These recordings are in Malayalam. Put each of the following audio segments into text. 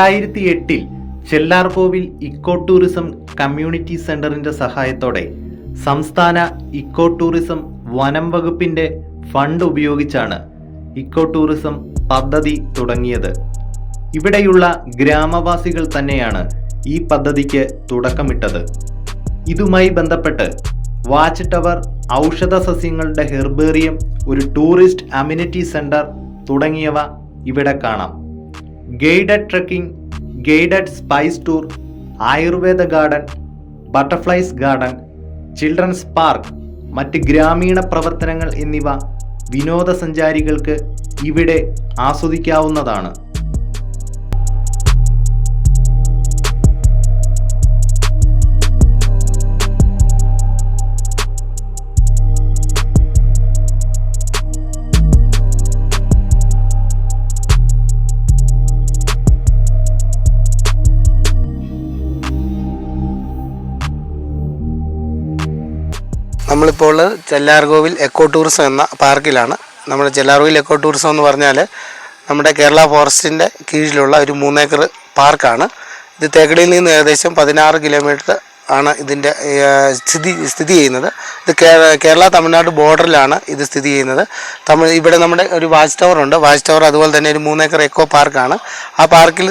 രണ്ടായിരത്തി എട്ടിൽ ചെല്ലാർകോവിൽ ഇക്കോ ടൂറിസം കമ്മ്യൂണിറ്റി സെന്ററിന്റെ സഹായത്തോടെ സംസ്ഥാന ഇക്കോ ടൂറിസം വനം വകുപ്പിന്റെ ഫണ്ട് ഉപയോഗിച്ചാണ് ഇക്കോ ടൂറിസം പദ്ധതി തുടങ്ങിയത്. ഇവിടെയുള്ള ഗ്രാമവാസികൾ തന്നെയാണ് ഈ പദ്ധതിക്ക് തുടക്കമിട്ടത്. ഇതുമായി ബന്ധപ്പെട്ട് വാച്ച് ടവർ ഔഷധ സസ്യങ്ങളുടെ ഹെർബേറിയം ഒരു ടൂറിസ്റ്റ് അമ്യൂണിറ്റി സെന്റർ തുടങ്ങിയവ ഇവിടെ കാണാം. Guided trekking guided spice tour Ayurveda garden butterflies garden children's park മറ്റ് ഗ്രാമീണ പ്രവർത്തനങ്ങൾ എന്നിവ വിനോദസഞ്ചാരികൾക്ക് ഇവിടെ ആസ്വദിക്കാവുന്നതാണ്. നമ്മളിപ്പോൾ ചെല്ലാർകോവിൽ എക്കോ ടൂറിസം എന്ന പാർക്കിലാണ്. നമ്മൾ ചെല്ലാർകോവിൽ എക്കോ ടൂറിസം എന്ന് പറഞ്ഞാൽ നമ്മുടെ കേരള ഫോറസ്റ്റിന്റെ കീഴിലുള്ള ഒരു മൂന്നേക്കർ പാർക്കാണ്. ഇത് തേക്കടിയിൽ നിന്ന് ഏകദേശം പതിനാറ് കിലോമീറ്റർ ആണ് ഇതിന്റെ സ്ഥിതി സ്ഥിതി ചെയ്യുന്നത്. ഇത് കേരള തമിഴ്നാട് ബോർഡറിലാണ് ഇത് സ്ഥിതി ചെയ്യുന്നത്. തമിഴ് ഇവിടെ നമ്മുടെ ഒരു വാച്ച് ടവർ ഉണ്ട്. വാച്ച് ടവർ അതുപോലെ തന്നെ ഒരു മൂന്നേക്കർ എക്കോ പാർക്കാണ്. ആ പാർക്കിൽ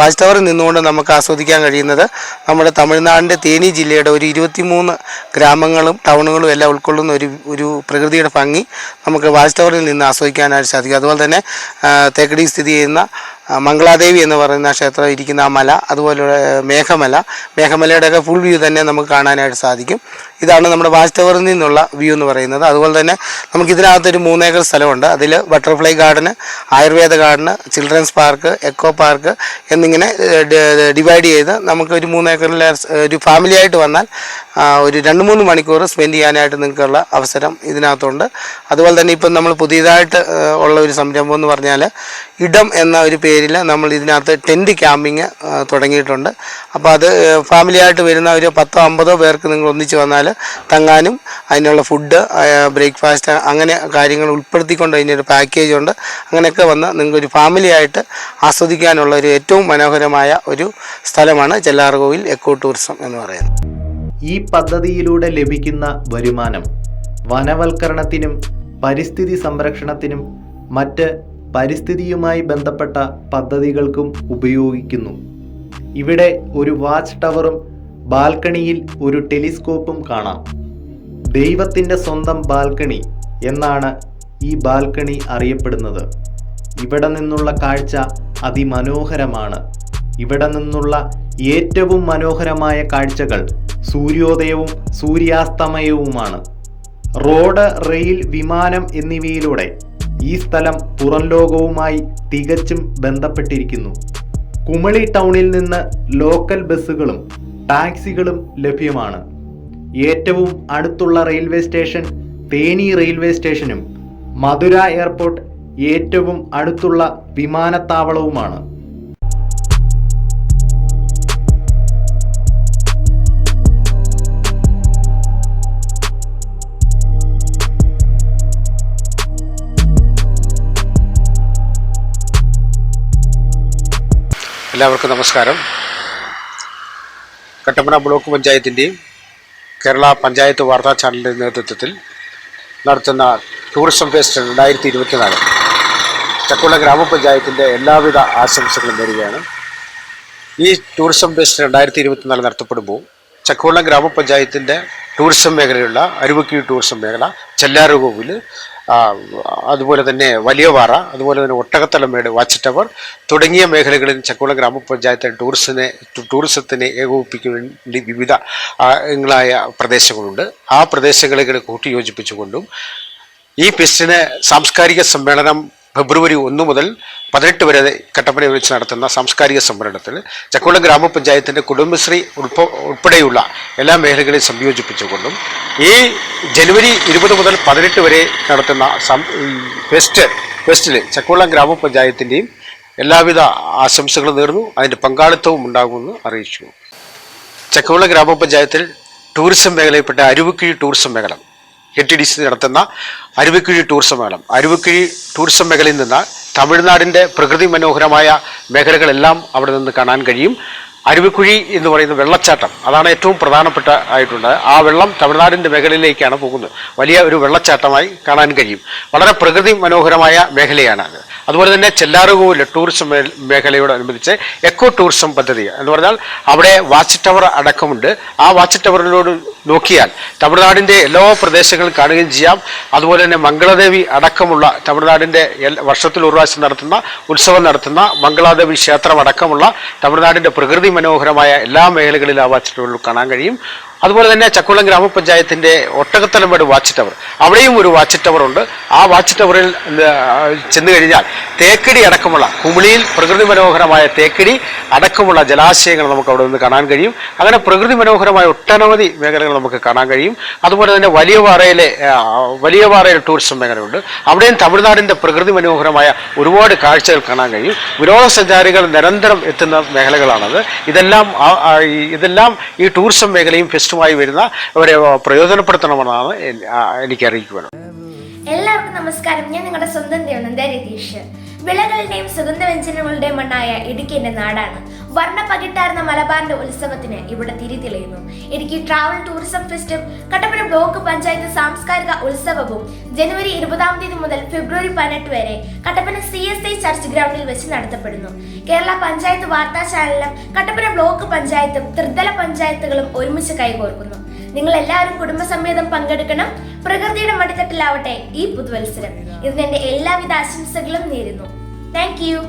വാച്ച് ടവറിൽ നിന്നുകൊണ്ട് നമുക്ക് ആസ്വദിക്കാൻ കഴിയുന്നത് നമ്മുടെ തമിഴ്നാടിന്റെ തേനി ജില്ലയുടെ ഒരു ഇരുപത്തിമൂന്ന് ഗ്രാമങ്ങളും ടൗണുകളും എല്ലാം ഉൾക്കൊള്ളുന്ന ഒരു ഒരു പ്രകൃതിയുടെ ഭംഗി നമുക്ക് വാച്ച് ടവറിൽ നിന്ന് ആസ്വദിക്കാനായിട്ട് സാധിക്കും. അതുപോലെ തന്നെ തേക്കടി സ്ഥിതി ചെയ്യുന്ന മംഗളാദേവി എന്ന് പറയുന്ന ക്ഷേത്രം ഇരിക്കുന്ന ആ മല അതുപോലെ മേഘമല. മേഘമലയുടെയൊക്കെ ഫുൾ വ്യൂ തന്നെ നമുക്ക് കാണാനായിട്ട് സാധിക്കും. ഇതാണ് നമ്മുടെ വാച്ച് ടവറിൽ നിന്നുള്ള വ്യൂ എന്ന് പറയുന്നത്. അതുപോലെ തന്നെ നമുക്ക് ഇതിനകത്തൊരു മൂന്നേക്കർ സ്ഥലമുണ്ട്. അതിൽ butterfly garden Ayurveda garden children's park eco park എന്നിങ്ങനെ ഡിവൈഡ് ചെയ്ത് നമുക്ക് ഒരു മൂന്നേക്കറിലെ ഒരു ഫാമിലി ആയിട്ട് വന്നാൽ ഒരു രണ്ട് മൂന്ന് മണിക്കൂർ സ്പെൻഡ് ചെയ്യാനായിട്ട് നിങ്ങൾക്കുള്ള അവസരം ഇതിനകത്തുണ്ട്. അതുപോലെ തന്നെ ഇപ്പം നമ്മൾ പുതിയതായിട്ട് ഉള്ള ഒരു സംരംഭം എന്ന് പറഞ്ഞാൽ ഇടം എന്ന ഒരു പേരിൽ നമ്മൾ ഇതിനകത്ത് ടെന്റ് ക്യാമ്പിങ് തുടങ്ങിയിട്ടുണ്ട്. അപ്പോൾ അത് ഫാമിലിയായിട്ട് വരുന്ന ഒരു പത്തോ അമ്പതോ പേർക്ക് നിങ്ങൾ ഒന്നിച്ച് വന്നാൽ തങ്ങാനും അതിനുള്ള ഫുഡ് ബ്രേക്ക്ഫാസ്റ്റ് അങ്ങനെ കാര്യങ്ങൾ ഉൾപ്പെടുത്തിക്കൊണ്ട് അതിനൊരു പാക്കേജ് ഉണ്ട്. അങ്ങനെയൊക്കെ വന്ന് നിങ്ങൾക്കൊരു ഫാമിലി ആയിട്ട് ആസ്വദിക്കാനുള്ള ഒരു ഏറ്റവും മനോഹരമായ ഒരു സ്ഥലമാണ് ചെല്ലാർകോവിൽ എക്കോ ടൂറിസം എന്ന് പറയുന്നത്. ഈ പദ്ധതിയിലൂടെ ലഭിക്കുന്ന വരുമാനം വനവൽക്കരണത്തിനും പരിസ്ഥിതി സംരക്ഷണത്തിനും മറ്റ് പരിസ്ഥിതിയുമായി ബന്ധപ്പെട്ട പദ്ധതികൾക്കും ഉപയോഗിക്കുന്നു. ഇവിടെ ഒരു വാച്ച് ടവറും ബാൽക്കണിയിൽ ഒരു ടെലിസ്കോപ്പും കാണാം. ദൈവത്തിന്റെ സ്വന്തം ബാൽക്കണി എന്നാണ് ഈ ബാൽക്കണി അറിയപ്പെടുന്നത്. ഇവിടെ നിന്നുള്ള കാഴ്ച അതിമനോഹരമാണ്. ഇവിടെ നിന്നുള്ള ഏറ്റവും മനോഹരമായ കാഴ്ചകൾ സൂര്യോദയവും സൂര്യാസ്തമയവുമാണ്. റോഡ് റെയിൽ വിമാനം എന്നിവയിലൂടെ ഈ സ്ഥലം പുറം ലോകവുമായി തികച്ചും ബന്ധപ്പെട്ടിരിക്കുന്നു. കുമളി ടൗണിൽ നിന്ന് ലോക്കൽ ബസ്സുകളും ടാക്സികളും ലഭ്യമാണ്. ഏറ്റവും അടുത്തുള്ള റെയിൽവേ സ്റ്റേഷൻ തേനി റെയിൽവേ സ്റ്റേഷനും മധുര എയർപോർട്ട് ഏറ്റവും അടുത്തുള്ള വിമാനത്താവളവുമാണ്. എല്ലാവർക്കും നമസ്കാരം. കട്ടപ്പന ബ്ലോക്ക് പഞ്ചായത്തിന്റെയും കേരള പഞ്ചായത്ത് വാർത്താ ചാനലിന്റെ നേതൃത്വത്തിൽ നടത്തുന്ന ടൂറിസം ഫെസ്റ്റ് രണ്ടായിരത്തി ഇരുപത്തിനാല് ചക്കുള ഗ്രാമപഞ്ചായത്തിന്റെ എല്ലാവിധ ആശംസകളും നേരുകയാണ്. ഈ ടൂറിസം ഫെസ്റ്റ് രണ്ടായിരത്തി ഇരുപത്തിനാല് നടത്തപ്പെടുമ്പോൾ ചക്കുവള്ളം ഗ്രാമപഞ്ചായത്തിന്റെ ടൂറിസം മേഖലയുള്ള അരുവക്കി ടൂറിസം മേഖല ചെല്ലാറുകോവിൽ അതുപോലെ തന്നെ വലിയവാറ അതുപോലെ തന്നെ ഒട്ടകത്തലമേട് വാച്ച് ടവർ തുടങ്ങിയ മേഖലകളിൽ ചക്കുള ഗ്രാമപഞ്ചായത്ത് ടൂറിസത്തിനെ ടൂറിസത്തിനെ ഏകോപിപ്പിക്കാൻ വേണ്ടി വിവിധ ങ്ങളായ പ്രദേശങ്ങളുണ്ട്. ആ പ്രദേശങ്ങളെ കൂട്ടിയോജിപ്പിച്ചുകൊണ്ടും ഈ ഫെസ്റ്റിന് സാംസ്കാരിക സമ്മേളനം ഫെബ്രുവരി ഒന്ന് മുതൽ പതിനെട്ട് വരെ കട്ടപ്പനയിൽ വെച്ച് നടത്തുന്ന സാംസ്കാരിക സമ്മേളനത്തിൽ ചക്കുളം ഗ്രാമപഞ്ചായത്തിന്റെ കുടുംബശ്രീ ഉൾപ്പ ഉൾപ്പെടെയുള്ള എല്ലാ മേഖലകളെയും സംയോജിപ്പിച്ചുകൊണ്ടും ഈ ജനുവരി ഇരുപത് മുതൽ പതിനെട്ട് വരെ നടത്തുന്ന ഫെസ്റ്റ് ഫെസ്റ്റിൽ ചക്കുളം ഗ്രാമപഞ്ചായത്തിന്റെയും എല്ലാവിധ ആശംസകളും നേർന്നു. അതിന്റെ പങ്കാളിത്തവും ഉണ്ടാകുമെന്ന് അറിയിച്ചു. ചക്കുവള ഗ്രാമപഞ്ചായത്തിൽ ടൂറിസം മേഖലയിൽപ്പെട്ട അരുവിക്കിഴി ടൂറിസം മേഖല കെ ടി ഡി സി നടത്തുന്ന അരുവിക്കുഴി ടൂറിസം മേളം. അരുവിക്കുഴി ടൂറിസം മേഖലയിൽ നിന്ന് തമിഴ്നാടിന്റെ പ്രകൃതി മനോഹരമായ മേഖലകളെല്ലാം അവിടെ നിന്ന് കാണാൻ കഴിയും. അരുവിക്കുഴി എന്ന് പറയുന്ന വെള്ളച്ചാട്ടം അതാണ് ഏറ്റവും പ്രധാനപ്പെട്ട ആയിട്ടുള്ളത്. ആ വെള്ളം തമിഴ്നാടിന്റെ മേഖലയിലേക്കാണ് പോകുന്നത്. വലിയ ഒരു വെള്ളച്ചാട്ടമായി കാണാൻ കഴിയും. വളരെ പ്രകൃതി മനോഹരമായ മേഖലയാണ് അത്. അതുപോലെ തന്നെ ചെല്ലാറുകോവിലെ ടൂറിസം മേഖലയോടനുബന്ധിച്ച് എക്കോ ടൂറിസം പദ്ധതി എന്ന് പറഞ്ഞാൽ അവിടെ വാച്ച് ടവർ അടക്കമുണ്ട്. ആ വാച്ച് ടവറിനോട് നോക്കിയാൽ തമിഴ്നാടിന്റെ എല്ലാ പ്രദേശങ്ങളും കാണുകയും ചെയ്യാം. അതുപോലെ തന്നെ മംഗളദേവി അടക്കമുള്ള തമിഴ്നാടിന്റെ വർഷത്തിൽ ഒരു പ്രാവശ്യം നടത്തുന്ന ഉത്സവം നടത്തുന്ന മംഗളാദേവി ക്ഷേത്രം അടക്കമുള്ള തമിഴ്നാടിന്റെ പ്രകൃതി മനോഹരമായ എല്ലാ മേഖലകളിലും ആ വാച്ച് കാണാൻ കഴിയും. അതുപോലെ തന്നെ ചക്കുളം ഗ്രാമപഞ്ചായത്തിന്റെ ഒട്ടകത്തലമ്പേട് വാച്ച് ടവർ. അവിടെയും ഒരു വാച്ച് ടവർ ഉണ്ട്. ആ വാച്ച് ടവറിൽ ചെന്ന് കഴിഞ്ഞാൽ തേക്കടി അടക്കമുള്ള കുമിളിയിൽ പ്രകൃതി മനോഹരമായ തേക്കടി അടക്കമുള്ള ജലാശയങ്ങൾ നമുക്ക് അവിടെ നിന്ന് കാണാൻ കഴിയും. അങ്ങനെ പ്രകൃതി മനോഹരമായ ഒട്ടനവധി മേഖലകൾ നമുക്ക് കാണാൻ കഴിയും. അതുപോലെ തന്നെ വലിയ പാറയിലെ വലിയ പാറയിൽ ടൂറിസം മേഖലയുണ്ട്. അവിടെയും തമിഴ്നാടിന്റെ പ്രകൃതി മനോഹരമായ ഒരുപാട് കാഴ്ചകൾ കാണാൻ കഴിയും. വിനോദസഞ്ചാരികൾ നിരന്തരം എത്തുന്ന മേഖലകളാണത്. ഇതെല്ലാം ഇതെല്ലാം ഈ ടൂറിസം മേഖലയും ഫെസ്റ്റുമായി വരുന്ന അവരെ പ്രയോജനപ്പെടുത്തണമെന്നാണ് എനിക്ക് അറിയിക്കുവാനുള്ളത് എല്ലാവർക്കും നമസ്കാരം. ഞാൻ നിങ്ങളുടെ സ്വന്തം ദേവനന്ദ രതീഷ്. വിളകളുടെയും സുഗന്ധവ്യഞ്ജനങ്ങളുടെയും മണ്ണായ ഇടുക്കിന്റെ നാടാണ്. വർണ പകിട്ടാർന്ന മലബാറിന്റെ ഉത്സവത്തിന് ഇവിടെ തിരി തെളിയുന്നു. ഇടുക്കി ട്രാവൽ ടൂറിസം ഫെസ്റ്റും കട്ടപ്പന ബ്ലോക്ക് പഞ്ചായത്ത് സാംസ്കാരിക ഉത്സവവും ജനുവരി ഇരുപതാം തീയതി മുതൽ ഫെബ്രുവരി പതിനെട്ട് വരെ Kattappana C S I church ഗ്രൗണ്ടിൽ വെച്ച് നടത്തപ്പെടുന്നു. കേരള പഞ്ചായത്ത് വാർത്താ ചാനലും കട്ടപ്പന ബ്ലോക്ക് പഞ്ചായത്തും ത്രിതല പഞ്ചായത്തുകളും ഒരുമിച്ച് കൈകോർക്കുന്നു. നിങ്ങൾ എല്ലാവരും കുടുംബസമേതം പങ്കെടുക്കണം. പ്രകൃതിയുടെ മടിത്തട്ടിലാവട്ടെ ഈ പുതുവത്സരം. ഇതിന് എന്റെ എല്ലാവിധ ആശംസകളും നേരുന്നു. താങ്ക് യു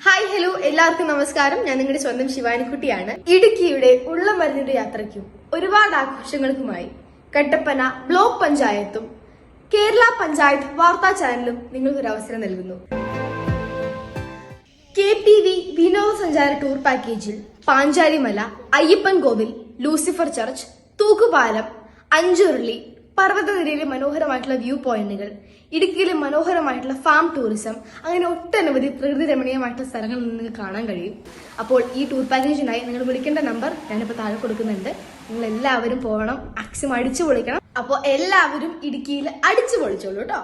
ഹായ് ഹലോ എല്ലാവർക്കും നമസ്കാരം. ഞാൻ നിങ്ങളുടെ സ്വന്തം ശിവാനിക്കുട്ടിയാണ്. ഇടുക്കിയുടെ ഉള്ള മരുന്നിന്റെ യാത്രയ്ക്കും ഒരുപാട് ആഘോഷങ്ങൾക്കുമായി കട്ടപ്പന ബ്ലോക്ക് പഞ്ചായത്തും കേരള പഞ്ചായത്ത് വാർത്താ ചാനലും നിങ്ങൾക്കൊരു അവസരം നൽകുന്നു. കെ ടി വി വിനോദസഞ്ചാര ടൂർ പാക്കേജിൽ പാഞ്ചാലിമല അയ്യപ്പൻ കോവിൽ ലൂസിഫർ ചർച്ച് തൂക്കുപാലം അഞ്ചുരുളി പർവതനിരയിലെ മനോഹരമായിട്ടുള്ള വ്യൂ പോയിന്റുകൾ ഇടുക്കിയിലെ മനോഹരമായിട്ടുള്ള ഫാം ടൂറിസം അങ്ങനെ ഒട്ടനവധി പ്രകൃതി രമണീയമായിട്ടുള്ള സ്ഥലങ്ങൾ നിങ്ങൾക്ക് കാണാൻ കഴിയും. അപ്പോൾ ഈ ടൂർ പാക്കേജിനായി നിങ്ങൾ വിളിക്കേണ്ട നമ്പർ ഞാനിപ്പോൾ താഴെ കൊടുക്കുന്നുണ്ട്. നിങ്ങൾ എല്ലാവരും പോകണം മാക്സിമം അടിച്ചു പൊളിക്കണം അപ്പോൾ എല്ലാവരും ഇടുക്കിയിൽ അടിച്ചു പൊളിച്ചോളൂ കേട്ടോ.